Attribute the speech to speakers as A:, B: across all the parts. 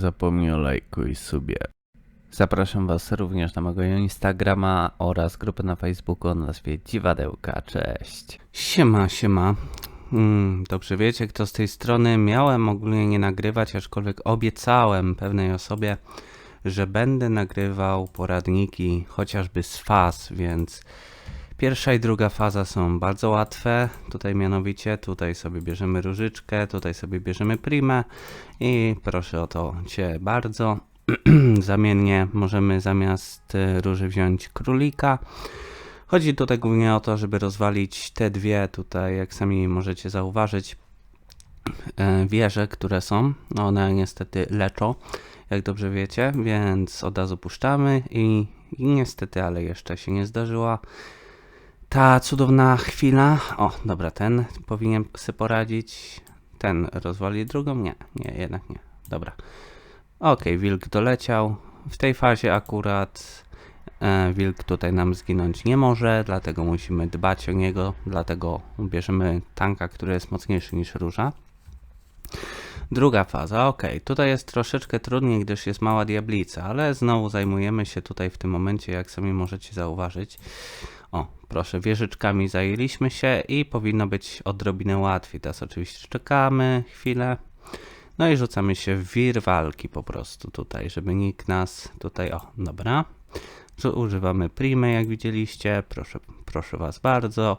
A: zapomnij o lajku i subie. Zapraszam Was również na mojego Instagrama oraz grupę na Facebooku o nazwie Dziwadełka. Cześć. Siema, siema. Mm, dobrze wiecie, kto z tej strony. Miałem ogólnie nie nagrywać, aczkolwiek obiecałem pewnej osobie, że będę nagrywał poradniki chociażby z faz, więc Pierwsza i druga faza są bardzo łatwe. Tutaj mianowicie, tutaj sobie bierzemy różyczkę, tutaj sobie bierzemy primę i proszę o to Cię bardzo. Zamiennie możemy zamiast e, róży wziąć królika. Chodzi tutaj głównie o to, żeby rozwalić te dwie tutaj, jak sami możecie zauważyć, e, wieże, które są. One niestety leczą, jak dobrze wiecie, więc od razu puszczamy i, i niestety, ale jeszcze się nie zdarzyła ta cudowna chwila. O, dobra, ten powinien sobie poradzić. Ten rozwali drugą? Nie, nie, jednak nie. Dobra. Okej, wilk doleciał. W tej fazie akurat e, wilk tutaj nam zginąć nie może, dlatego musimy dbać o niego, dlatego bierzemy tanka, który jest mocniejszy niż róża. Druga faza, ok, tutaj jest troszeczkę trudniej, gdyż jest mała diablica, ale znowu zajmujemy się tutaj w tym momencie, jak sami możecie zauważyć. O, proszę, wieżyczkami zajęliśmy się i powinno być odrobinę łatwiej. Teraz oczywiście czekamy chwilę. No i rzucamy się w wir walki po prostu tutaj, żeby nikt nas tutaj... O, dobra. Używamy primy, jak widzieliście. Proszę, proszę Was bardzo.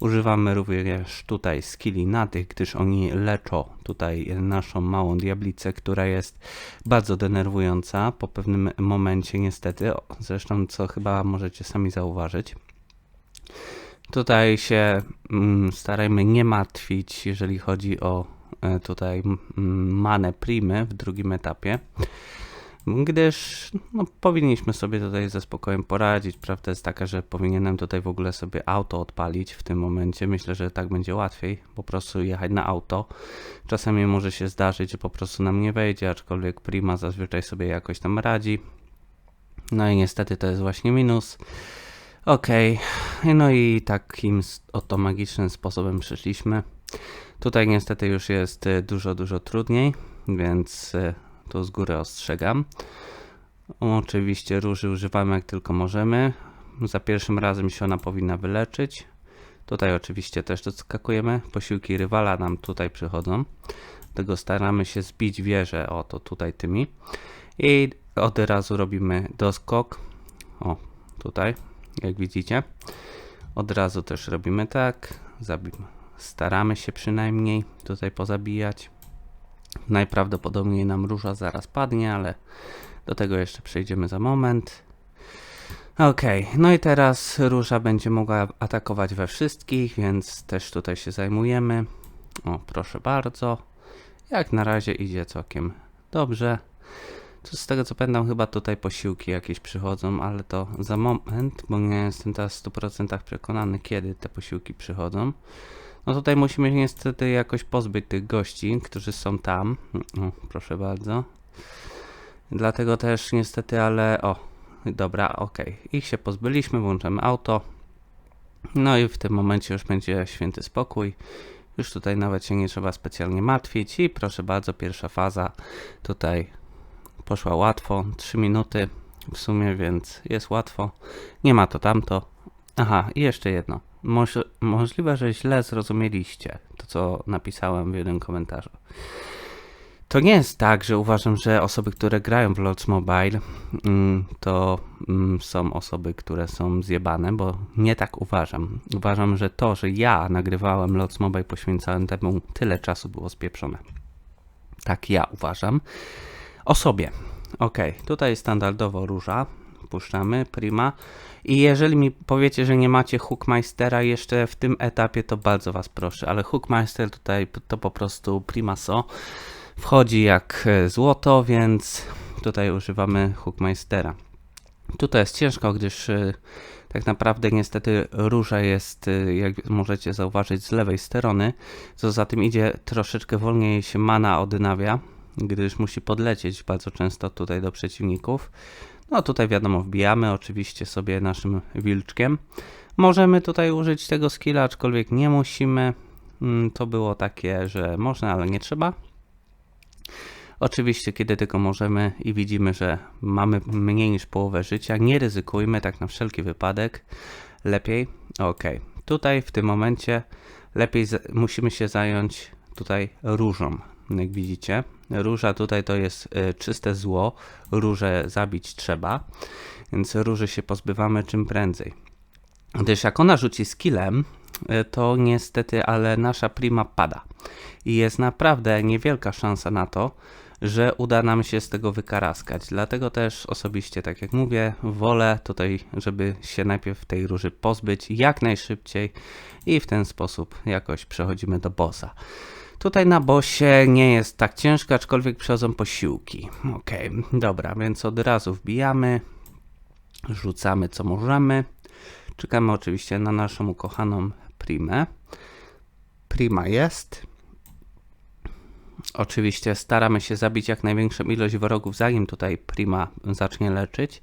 A: Używamy również tutaj skilli na tych, gdyż oni leczą tutaj naszą małą diablicę, która jest bardzo denerwująca po pewnym momencie niestety. Zresztą co chyba możecie sami zauważyć. Tutaj się mm, starajmy nie martwić, jeżeli chodzi o e, tutaj mm, manę primy w drugim etapie, gdyż no, powinniśmy sobie tutaj ze spokojem poradzić. Prawda jest taka, że powinienem tutaj w ogóle sobie auto odpalić w tym momencie. Myślę, że tak będzie łatwiej, po prostu jechać na auto. Czasami może się zdarzyć, że po prostu nam nie wejdzie, aczkolwiek prima zazwyczaj sobie jakoś tam radzi. No i niestety to jest właśnie minus. Okej, no i takim oto magicznym sposobem przyszliśmy. Tutaj niestety już jest y, dużo, dużo trudniej, więc tu z góry ostrzegam. Oczywiście róży używamy jak tylko możemy. Za pierwszym razem się ona powinna wyleczyć. Tutaj oczywiście też doskakujemy. Posiłki rywala nam tutaj przychodzą. Tego staramy się zbić wieżę, o to tutaj tymi. I od razu robimy doskok. O, tutaj, jak widzicie. Od razu też robimy tak. Zabijmy. Staramy się przynajmniej tutaj pozabijać. Najprawdopodobniej nam róża zaraz padnie, ale do tego jeszcze przejdziemy za moment. Okej, no i teraz róża będzie mogła atakować we wszystkich, więc też tutaj się zajmujemy. O, proszę bardzo. Jak na razie idzie całkiem dobrze. Z tego co pamiętam, chyba tutaj posiłki jakieś przychodzą, ale to za moment, bo nie jestem teraz w 100% przekonany, kiedy te posiłki przychodzą. No tutaj musimy niestety jakoś pozbyć tych gości, którzy są tam. O, proszę bardzo. Dlatego też niestety, ale o, dobra, okej. Ich się pozbyliśmy, włączamy auto. No i w tym momencie już będzie święty spokój. Już tutaj nawet się nie trzeba specjalnie martwić. I proszę bardzo, pierwsza faza tutaj poszła łatwo. 3 minuty w sumie, więc jest łatwo. Nie ma to tamto. Aha, i jeszcze jedno. Moż, możliwe, że źle zrozumieliście to, co napisałem w jednym komentarzu. To nie jest tak, że uważam, że osoby, które grają w Lords Mobile, mm, to mm, są osoby, które są zjebane, bo nie tak uważam. Uważam, że to, że ja nagrywałem Lords Mobile, poświęcałem temu tyle czasu, było spieprzone. Tak ja uważam. O sobie. Ok, tutaj standardowo róża. Puszczamy, prima. I jeżeli mi powiecie, że nie macie Hookmeistera jeszcze w tym etapie, to bardzo was proszę, ale Hookmeister tutaj to po prostu primaso. Wchodzi jak e, złoto, więc tutaj używamy Hookmeistera. Tutaj jest ciężko, gdyż e, tak naprawdę niestety róża jest, e, jak możecie zauważyć, z lewej strony. Co za tym idzie, troszeczkę wolniej się mana odnawia, gdyż musi podlecieć bardzo często tutaj do przeciwników. No tutaj wiadomo, wbijamy oczywiście sobie naszym wilczkiem. Możemy tutaj użyć tego skilla, aczkolwiek nie musimy. Mm, To było takie, że można, ale nie trzeba. Oczywiście, kiedy tylko możemy i widzimy, że mamy mniej niż połowę życia, nie ryzykujmy, tak na wszelki wypadek. Lepiej, ok. Tutaj w tym momencie lepiej musimy się zająć tutaj różą. Jak widzicie, róża tutaj to jest y, czyste zło, róże zabić trzeba, więc róży się pozbywamy czym prędzej. Gdyż jak ona rzuci skillem, y, to niestety, ale nasza prima pada. I jest naprawdę niewielka szansa na to, że uda nam się z tego wykaraskać. Dlatego też osobiście, tak jak mówię, wolę tutaj, żeby się najpierw tej róży pozbyć jak najszybciej i w ten sposób jakoś przechodzimy do bossa. Tutaj na bossie nie jest tak ciężko, aczkolwiek przychodzą posiłki. Okej, dobra, więc od razu wbijamy, rzucamy co możemy. Czekamy oczywiście na naszą ukochaną primę. Prima jest. Oczywiście staramy się zabić jak największą ilość wrogów, zanim tutaj Prima zacznie leczyć.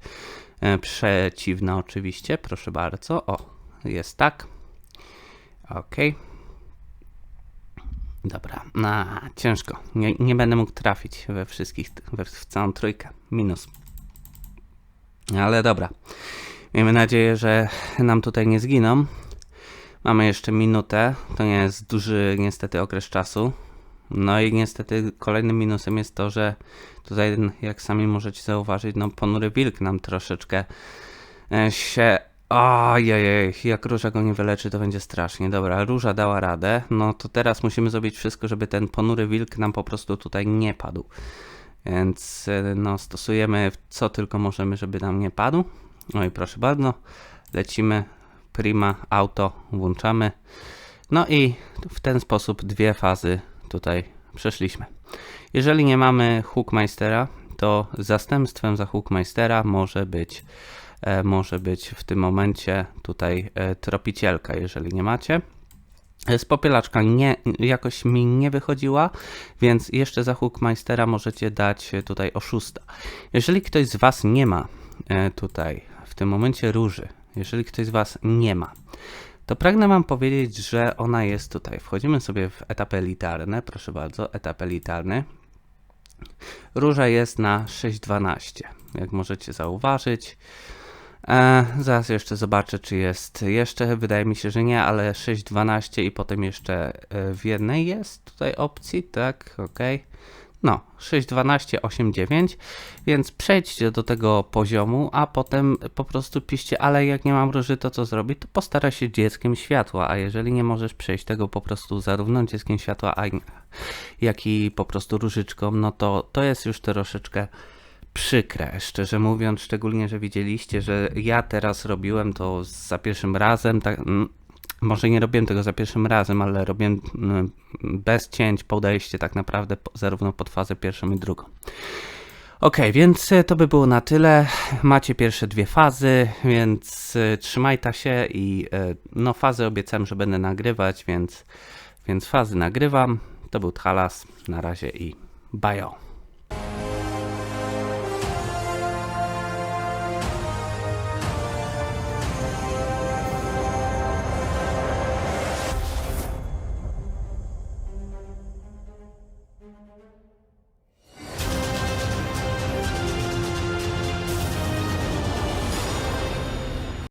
A: E, Przeciwna oczywiście, proszę bardzo. O, jest tak. Ok. Dobra, na ciężko. Nie, nie będę mógł trafić we wszystkich, we, w całą trójkę. Minus. Ale dobra. Miejmy nadzieję, że nam tutaj nie zginą. Mamy jeszcze minutę. To nie jest duży niestety okres czasu. No i niestety kolejnym minusem jest to, że tutaj, jak sami możecie zauważyć, no ponury wilk nam troszeczkę e, się... Ojej, jak róża go nie wyleczy, to będzie strasznie. Dobra, róża dała radę. No to teraz musimy zrobić wszystko, żeby ten ponury wilk nam po prostu tutaj nie padł. Więc e, no, stosujemy co tylko możemy, żeby nam nie padł. No i proszę bardzo, lecimy. Prima, auto, włączamy. No i w ten sposób dwie fazy tutaj przeszliśmy. Jeżeli nie mamy Hookmeistera, to zastępstwem za Hookmeistera może być, może być w tym momencie tutaj e, tropicielka, jeżeli nie macie. Z popielaczka nie, jakoś mi nie wychodziła, więc jeszcze za Hookmeistera możecie dać tutaj oszusta. Jeżeli ktoś z Was nie ma e, tutaj w tym momencie róży, jeżeli ktoś z Was nie ma, to pragnę Wam powiedzieć, że ona jest tutaj. Wchodzimy sobie w etapy elitarne, proszę bardzo, etap elitarny. Róża jest na 6.12, jak możecie zauważyć. E, zaraz jeszcze zobaczę, czy jest jeszcze. Wydaje mi się, że nie, ale 6.12 i potem jeszcze e, w jednej jest tutaj opcji, tak, ok. No, 6.12, 8.9, więc przejdźcie do tego poziomu, a potem po prostu piszcie, ale jak nie mam róży, to co zrobić? To postaraj się dzieckiem światła, a jeżeli nie możesz przejść tego po prostu zarówno dzieckiem światła, jak i po prostu różyczką, no to to jest już troszeczkę przykre, szczerze mówiąc, szczególnie, że widzieliście, że ja teraz robiłem to za pierwszym razem, tak, mm, może nie robiłem tego za pierwszym razem, ale robiłem mm, bez cięć podejście tak naprawdę zarówno pod fazę pierwszą i drugą. Ok, więc e, to by było na tyle. Macie pierwsze dwie fazy, więc e, trzymajcie się i e, no fazy obiecałem, że będę nagrywać, więc, więc fazy nagrywam. To był Thalas, na razie i bajo.